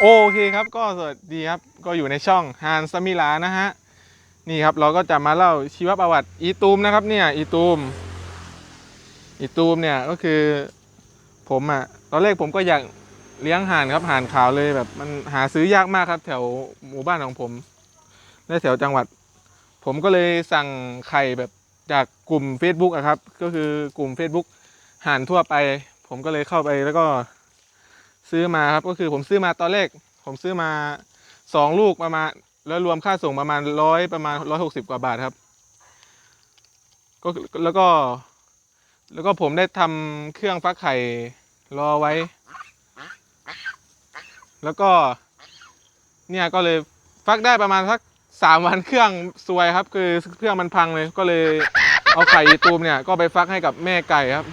โอเคครับก็สวัสดีครับก็อยู่ในช่องฮานสมิลานะฮะนี่ครับเราก็จะมาเล่าชีวประวัติอีตูมนะครับเนี่ยอีตูมอีตูมเนี่ยก็คือผมอะ่ะตอนแรกผมก็อยากเลี้ยงห่านครับห่านขาวเลยแบบมันหาซื้อยากมากครับ แถวหมู่บ้านของผมและแถวจังหวัด ผมก็เลยสั่งไข่แบบจากกลุ่ม Facebook อะครับ ก็คือกลุ่ม Facebook ห่านทั่วไป ผมก็เลยเข้าไปแล้วก็ ซื้อมาครับ ก็คือผมซื้อมาตอนแรก ผมซื้อมาสองลูกประมาณ แล้วรวมค่าส่งประมาณร้อยประมาณร้อยหกสิบกว่าบาทครับก็แล้วก็ แล้วก็ผมได้ทำเครื่องฟักไข่รอไว้ แล้วก็ เนี่ยก็เลยฟักได้ประมาณสักสามวันเครื่องซวยครับ คือเครื่องมันพังเลย ก็เลยเอาไข่ตูมเนี่ย ก็ไปฟักให้กับแม่ไก่ครับ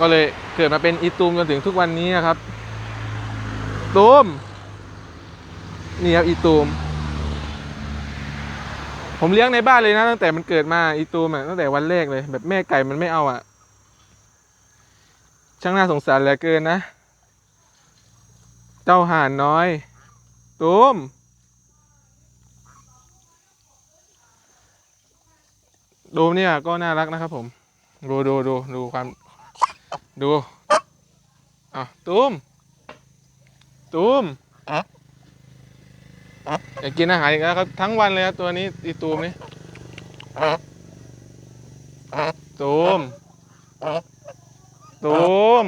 ก็เลยเกิดมาเป็นอีตูมจนถึงทุกวันนี้นะครับ ตูม นี่ครับอีตูม ผมเลี้ยงในบ้านเลยนะ ตั้งแต่มันเกิดมาอีตูมอะตั้งแต่วันแรกเลย แบบแม่ไก่มันไม่เอาอะ ช่างน่าสงสารเหลือเกินนะ เจ้าห่านน้อย ตูม ดูเนี่ยก็น่ารักนะครับผม ดูดูดูดูความ ดูอะตูมตูมอยากกินอาหารอีกแล้วครับ ทั้งวันเลยครับตัวนี้อีตูมนี่ตูมตูม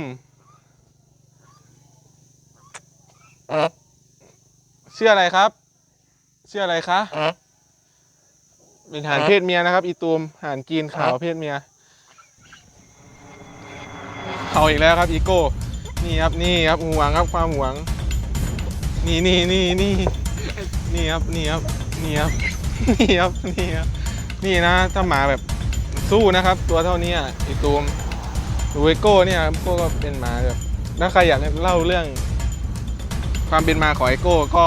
ชื่ออะไรครับชื่ออะไรคะ เป็นห่านเพศเมียนะครับ อีตูมห่านจีนขาวเพศเมีย เอาอีกแล้วครับอีโก้ นี่ครับนี่ครับหวงครับความหวง นี่นี่นี่นี่นี่ครับนี่ครับนี่ครับนี่ครับนี่ครับนี่นะถ้าหมาแบบสู้นะครับ ตัวเท่านี้อะอีตูมดูไอโก้เนี่ยครับโก้ก็เป็นหมาแบบถ้าใครอยากเล่าเรื่อง ความเป็นมาของไอโก้ก็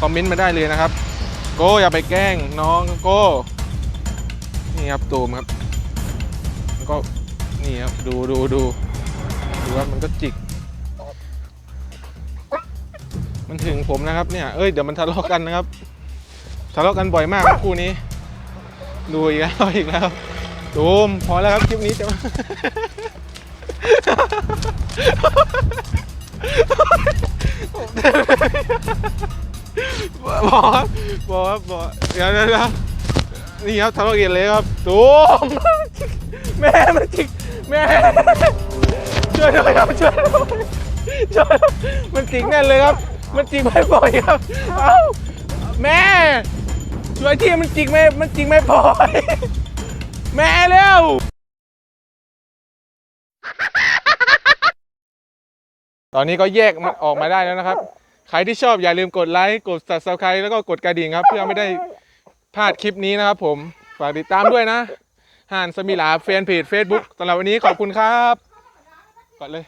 คอมเมนต์มาได้เลยนะครับ โก้อย่าไปแกล้งน้องโก้นี่ครับตูมครับแล้วก็นี่ครับดูดูดู ดูว่ามันก็จิก มันถึงผมนะครับเนี่ย เอ้ยเดี๋ยวมันทะเลาะกันนะครับ ทะเลาะกันบ่อยมากครับคู่นี้ ดูอีกแล้วอีกแล้วตูมพอแล้วครับคลิปนี้จะบอกครับบอกครับบอกเดี๋ยวเดี๋ยวเดี๋ยวนี่ครับทะเลาะกันเลยครับตูมแม่มันจิกแม่ ช่วยด้วยครับช่วยด้วยช่วยมันจิกแน่นเลยครับ มันจิกไม่ปล่อยครับ เอ้าแม่ช่วยที่มันจิกไม่มันจิกไม่ปล่อย แม่เร็วตอนนี้ก็แยกมันออกมาได้แล้วนะครับ ใครที่ชอบอย่าลืมกดไลค์กด subscribe แล้วก็กดกระดิ่งครับ เพื่อไม่ได้พลาดคลิปนี้นะครับผม ฝากติดตามด้วยนะห่านสมิลาแฟนเพจ Facebook สำหรับวันนี้ขอบคุณครับ เลย